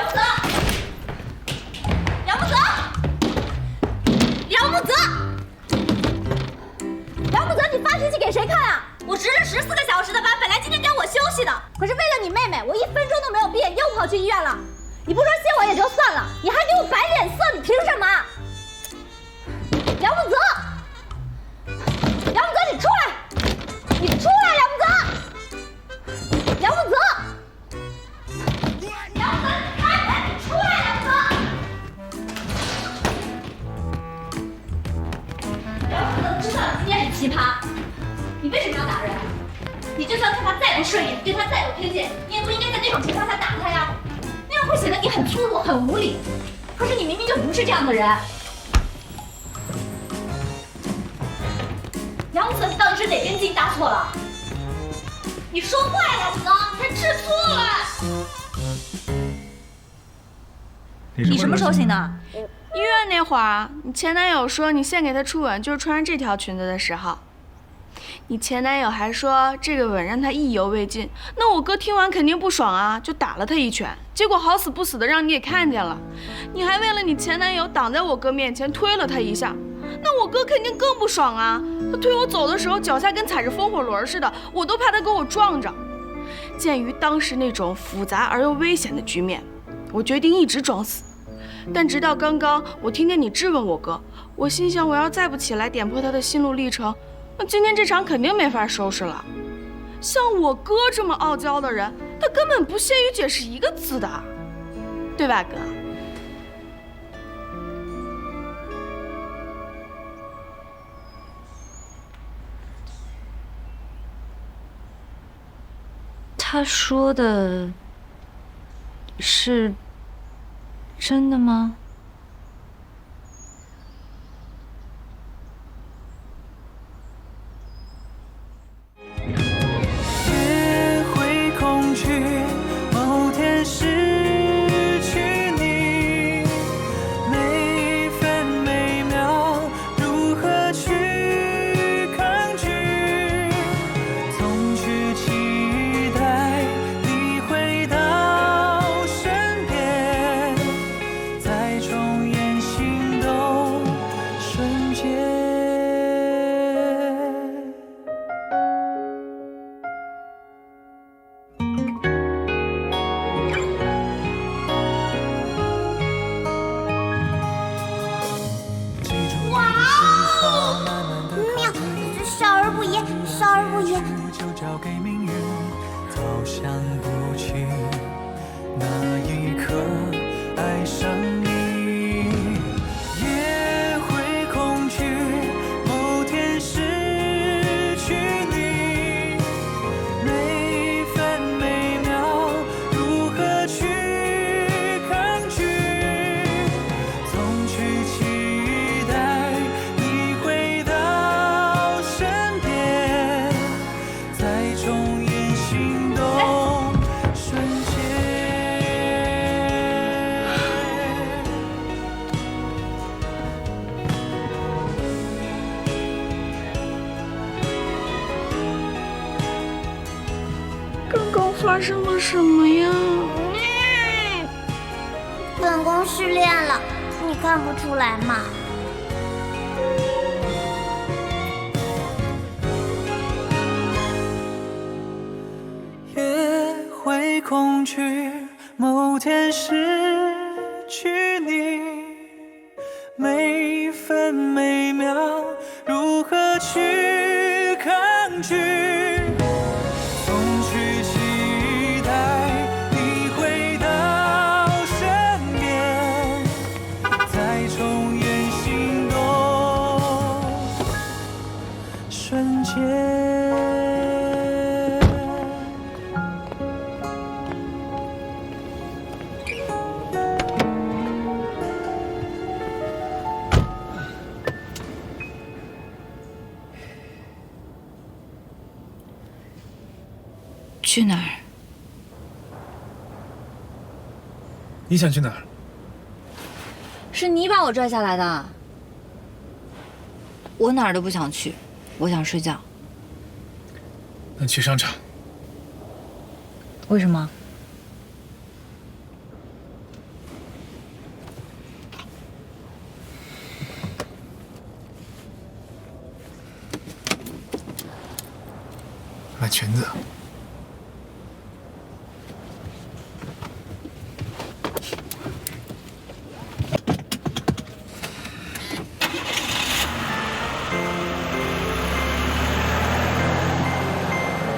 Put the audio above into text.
杨木泽，杨木泽，杨木泽，杨木泽，你发脾气给谁看啊？我值了十四个小时的班，本来今天该我休息的，可是为了你妹妹，我一分钟都没有变，又跑去医院了。你不说谢我也就算了，你还给我摆脸色，你就算看他再不顺眼，对他再有偏见，你也不应该在那种情况下打他呀，那样会显得你很粗鲁、很无理。可是你明明就不是这样的人。杨子，你到底是哪根筋搭错了？你说话呀，杨木泽，你还吃醋了？你什么时候醒的？医院那会儿，你前男友说你献给他初吻就是穿上这条裙子的时候。你前男友还说这个吻让他意犹未尽，那我哥听完肯定不爽啊，就打了他一拳。结果好死不死的让你给看见了，你还为了你前男友挡在我哥面前推了他一下，那我哥肯定更不爽啊。他推我走的时候脚下跟踩着风火轮似的，我都怕他给我撞着。鉴于当时那种复杂而又危险的局面，我决定一直装死。但直到刚刚，我听见你质问我哥，我心想我要再不起来点破他的心路历程，那今天这场肯定没法收拾了。像我哥这么傲娇的人，他根本不屑于解释一个字的，对吧，哥？他说的是真的吗？重演心动瞬间。记住你的计划，慢慢的靠近。少儿不宜，少儿不宜。就交给命运，早想不起那一刻爱上你，发生了什么呀？本宫失恋了，你看不出来吗？也会恐惧某天失去你，每分每秒如何去去哪儿？你想去哪儿？是你把我拽下来的。我哪儿都不想去我想睡觉。那去商场。为什么？买裙子。